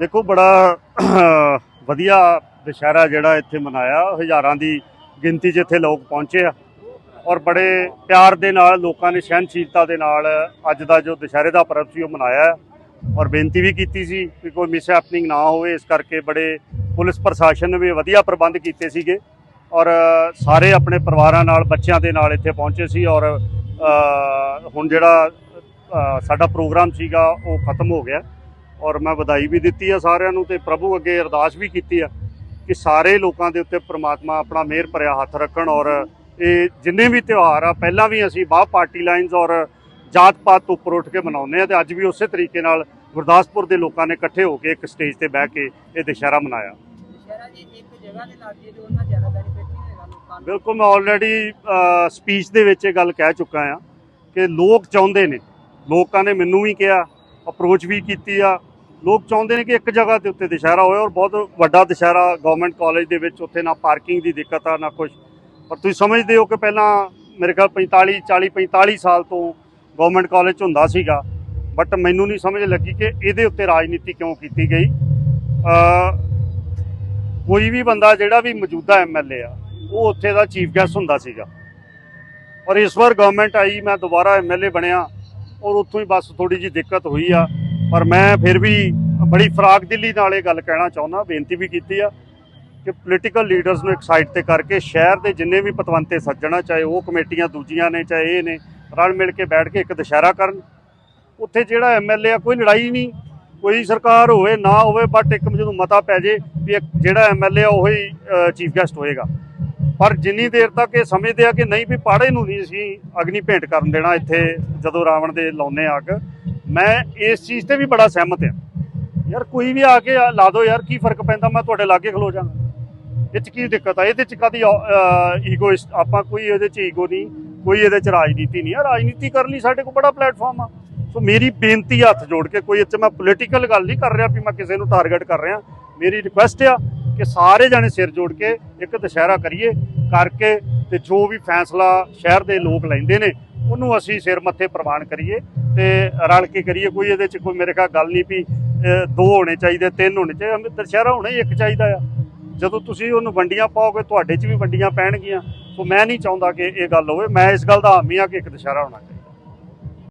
ਦੇਖੋ, ਬੜਾ ਵਧੀਆ ਦੁਸ਼ਹਿਰਾ ਜਿਹੜਾ ਇੱਥੇ ਮਨਾਇਆ। ਹਜ਼ਾਰਾਂ ਦੀ ਗਿਣਤੀ 'ਚ ਇੱਥੇ ਲੋਕ ਪਹੁੰਚੇ ਆ ਔਰ ਬੜੇ ਪਿਆਰ ਦੇ ਨਾਲ, ਲੋਕਾਂ ਨੇ ਸਹਿਨਸ਼ੀਲਤਾ ਦੇ ਨਾਲ ਅੱਜ ਦਾ ਜੋ ਦੁਸ਼ਹਿਰੇ ਦਾ ਪਰਬ ਸੀ, ਉਹ ਮਨਾਇਆ ਔਰ ਬੇਨਤੀ ਵੀ ਕੀਤੀ ਸੀ ਕਿ ਕੋਈ ਮਿਸ ਹੈਪਨਿੰਗ ਨਾ ਹੋਵੇ। ਇਸ ਕਰਕੇ ਬੜੇ ਪੁਲਿਸ ਪ੍ਰਸ਼ਾਸਨ ਨੇ ਵੀ ਵਧੀਆ ਪ੍ਰਬੰਧ ਕੀਤੇ ਸੀਗੇ। ਔਰ ਸਾਰੇ ਆਪਣੇ ਪਰਿਵਾਰਾਂ ਨਾਲ, ਬੱਚਿਆਂ ਦੇ ਨਾਲ ਇੱਥੇ ਪਹੁੰਚੇ ਸੀ। ਔਰ ਹੁਣ ਜਿਹੜਾ ਸਾਡਾ ਪ੍ਰੋਗਰਾਮ ਸੀਗਾ, ਉਹ ਖਤਮ ਹੋ ਗਿਆ। ਔਰ ਮੈਂ ਵਧਾਈ ਵੀ ਦਿੱਤੀ ਆ ਸਾਰਿਆਂ ਨੂੰ ਤੇ ਪ੍ਰਭੂ ਅੱਗੇ ਅਰਦਾਸ ਵੀ ਕੀਤੀ ਆ ਕਿ ਸਾਰੇ ਲੋਕਾਂ ਦੇ ਉੱਤੇ ਪ੍ਰਮਾਤਮਾ ਆਪਣਾ ਮਿਹਰ ਭਰਿਆ ਹੱਥ ਰੱਖਣ ਔਰ ਇਹ ਜਿੰਨੇ ਵੀ ਤਿਉਹਾਰ ਆ ਪਹਿਲਾਂ ਵੀ ਅਸੀਂ ਬਾਹ ਪਾਰਟੀ ਲਾਈਨਸ ਔਰ ਜਾਤ ਪਾਤ ਤੋਂ ਉੱਪਰ ਉੱਠ ਕੇ ਮਨਾਉਂਦੇ ਆ ਤੇ ਅੱਜ ਵੀ ਉਸੇ ਤਰੀਕੇ ਨਾਲ ਗੁਰਦਾਸਪੁਰ ਦੇ ਲੋਕਾਂ ਨੇ ਇਕੱਠੇ ਹੋ ਕੇ ਇੱਕ ਸਟੇਜ ਤੇ ਬਹਿ ਕੇ ਇਹ ਦੁਸ਼ਹਿਰਾ ਮਨਾਇਆ। ਬਿਲਕੁਲ ਮੈਂ ਆਲਰੇਡੀ ਸਪੀਚ ਦੇ ਵਿੱਚ ਇਹ ਗੱਲ ਕਹਿ ਚੁੱਕਾ ਆ ਕਿ ਲੋਕ ਚਾਹੁੰਦੇ ਨੇ। ਲੋਕਾਂ ਨੇ ਮੈਨੂੰ ਵੀ ਕਿਹਾ ਅਪਰੋਚ ਵੀ ਕੀਤੀ ਆ ਲੋਕ ਚਾਹੁੰਦੇ ਨੇ ਕਿ ਇੱਕ ਜਗ੍ਹਾ ਦੇ ਉੱਤੇ ਦੁਸ਼ਹਿਰਾ ਹੋਏ ਔਰ ਬਹੁਤ ਵੱਡਾ ਦੁਸ਼ਹਿਰਾ ਗਵਰਨਮੈਂਟ ਕਾਲਜ ਦੇ ਵਿੱਚ ਉੱਥੇ ਨਾ ਪਾਰਕਿੰਗ ਦੀ ਦਿੱਕਤ ਆ, ਨਾ ਕੁਝ ਪਰ ਤੁਸੀਂ ਸਮਝਦੇ ਹੋ ਕਿ ਪਹਿਲਾਂ ਮੇਰੇ ਖਿਆਲ 45 40 45 ਸਾਲ ਤੋਂ ਗਵਰਨਮੈਂਟ ਕਾਲਜ 'ਚ ਹੁੰਦਾ ਸੀਗਾ। ਬਟ ਮੈਨੂੰ ਨਹੀਂ ਸਮਝ ਲੱਗੀ ਕਿ ਇਹਦੇ ਉੱਤੇ ਰਾਜਨੀਤੀ ਕਿਉਂ ਕੀਤੀ ਗਈ। ਕੋਈ ਵੀ ਬੰਦਾ ਜਿਹੜਾ ਵੀ ਮੌਜੂਦਾ ਐਮਐਲਏ ਆ, ਉਹ ਉੱਥੇ ਦਾ ਚੀਫ ਗੈਸਟ ਹੁੰਦਾ ਸੀਗਾ। ਔਰ ਇਸ ਵਾਰ ਗਵਰਨਮੈਂਟ ਆਈ, ਮੈਂ ਦੁਬਾਰਾ ਐਮਐਲਏ ਬਣਿਆ ਔਰ ਉੱਥੋਂ ਹੀ ਬਸ ਥੋੜੀ ਜੀ ਦਿੱਕਤ ਹੋਈ ਆ। ਪਰ ਮੈਂ ਫਿਰ ਵੀ ਬੜੀ ਫਰਾਕ ਦਿਲੀ ਨਾਲ ਇਹ ਗੱਲ ਕਹਿਣਾ ਚਾਹੁੰਦਾ, ਬੇਨਤੀ ਵੀ ਕੀਤੀ ਆ ਕਿ ਪੋਲੀਟੀਕਲ ਲੀਡਰਸ ਨੂੰ ਇੱਕ ਸਾਈਡ ਤੇ ਕਰਕੇ ਸ਼ਹਿਰ ਦੇ ਜਿੰਨੇ ਵੀ ਪਤਵੰਤੇ ਸੱਜਣਾ, ਚਾਹੇ ਉਹ ਕਮੇਟੀਆਂ ਦੂਜੀਆਂ ਨੇ, ਚਾਹੇ ਇਹ ਨੇ, ਰਲ ਮਿਲ ਕੇ ਬੈਠ ਕੇ ਇੱਕ ਦੁਸ਼ਹਿਰਾ ਕਰਨ। ਉੱਥੇ ਜਿਹੜਾ ਐਮਐਲਏ ਆ, ਕੋਈ ਲੜਾਈ ਨਹੀਂ, ਕੋਈ ਸਰਕਾਰ ਹੋਵੇ, ਨਾ ਹੋਵੇ ਬਟ ਇੱਕ ਜਦੋਂ ਮਤਾ ਪੈ ਜੇ ਵੀ ਇੱਕ ਜਿਹੜਾ ਐਮਐਲਏ ਆ, ਉਹੀ ਚੀਫ ਗੈਸਟ ਹੋਏਗਾ। ਪਰ ਜਿੰਨੀ ਦੇਰ ਤੱਕ ਇਹ ਸਮਝਦੇ ਆ ਕਿ ਨਹੀਂ ਵੀ ਪਾੜੇ ਨੂੰ ਨਹੀਂ ਅਸੀਂ ਅਗਨੀ ਭੇਂਟ ਕਰਨ ਦੇਣਾ ਇੱਥੇ, ਜਦੋਂ ਰਾਵਣ ਦੇ ਲਾਉਨੇ ਅੱਗ ਮੈਂ ਇਸ ਚੀਜ਼ ਤੇ ਵੀ ਬੜਾ ਸਹਿਮਤ ਆ ਯਾਰ ਕੋਈ ਵੀ ਆ ਕੇ ਲਾ ਦਿਓ ਯਾਰ, ਕੀ ਫ਼ਰਕ ਪੈਂਦਾ? ਮੈਂ ਤੁਹਾਡੇ ਲਾਗੇ ਖਲੋ ਜਾਵਾਂ ਇਹ ਚ ਕੀ ਦਿੱਕਤ ਆ? ਇਹਦੇ ਚ ਕਾਦੀ ਈਗੋ ਆਪਾਂ ਕੋਈ ਇਹਦੇ ਚ ਈਗੋ ਨਹੀਂ, ਕੋਈ ਇਹਦੇ ਚ ਰਾਜਨੀਤੀ ਨਹੀਂ। ਆ ਰਾਜਨੀਤੀ ਕਰਨ ਲਈ ਸਾਡੇ ਕੋਲ ਬੜਾ ਪਲੇਟਫਾਰਮ ਆ। ਸੋ ਮੇਰੀ ਬੇਨਤੀ ਆ ਹੱਥ ਜੋੜ ਕੇ, ਕੋਈ ਇੱਥੇ ਮੈਂ ਪੋਲੀਟੀਕਲ ਗੱਲ ਨਹੀਂ ਕਰ ਰਿਹਾ ਵੀ ਮੈਂ ਕਿਸੇ ਨੂੰ ਟਾਰਗੇਟ ਕਰ ਰਿਹਾ। ਮੇਰੀ ਰਿਕੁਐਸਟ ਆ ਕਿ ਸਾਰੇ ਜਾਣੇ ਸਿਰ ਜੋੜ ਕੇ ਇੱਕ ਦੁਸ਼ਹਿਰਾ ਕਰੀਏ, ਕਰਕੇ ਤੇ ਜੋ ਵੀ ਫੈਸਲਾ ਸ਼ਹਿਰ ਦੇ ਲੋਕ ਲੈਂਦੇ ਨੇ ਉਹਨੂੰ ਅਸੀਂ ਸਿਰ ਮੱਥੇ ਪ੍ਰਵਾਨ ਕਰੀਏ ਤੇ ਰਲ ਕੇ ਕਰੀਏ। ਕੋਈ ਇਹਦੇ ਚ ਕੋਈ ਮੇਰੇ ਖਿਆਲ ਗੱਲ ਨਹੀਂ ਵੀ ਦੋ ਹੋਣੇ ਚਾਹੀਦੇ, ਤਿੰਨ ਹੋਣੇ ਚਾਹੀਦੇ। ਦੁਸ਼ਹਿਰਾ ਹੋਣਾ ਹੀ ਇੱਕ ਚਾਹੀਦਾ ਆ। ਜਦੋਂ ਤੁਸੀਂ ਉਹਨੂੰ ਵੰਡੀਆਂ ਪਾਓਗੇ, ਤੁਹਾਡੇ 'ਚ ਵੀ ਵੰਡੀਆਂ ਪੈਣਗੀਆਂ। ਸੋ ਮੈਂ ਨਹੀਂ ਚਾਹੁੰਦਾ ਕਿ ਇਹ ਗੱਲ ਹੋਵੇ। ਮੈਂ ਇਸ ਗੱਲ ਦਾ ਹਾਮੀ ਆ ਕਿ ਇੱਕ ਦੁਸ਼ਹਿਰਾ ਹੋਣਾ ਚਾਹੀਦਾ।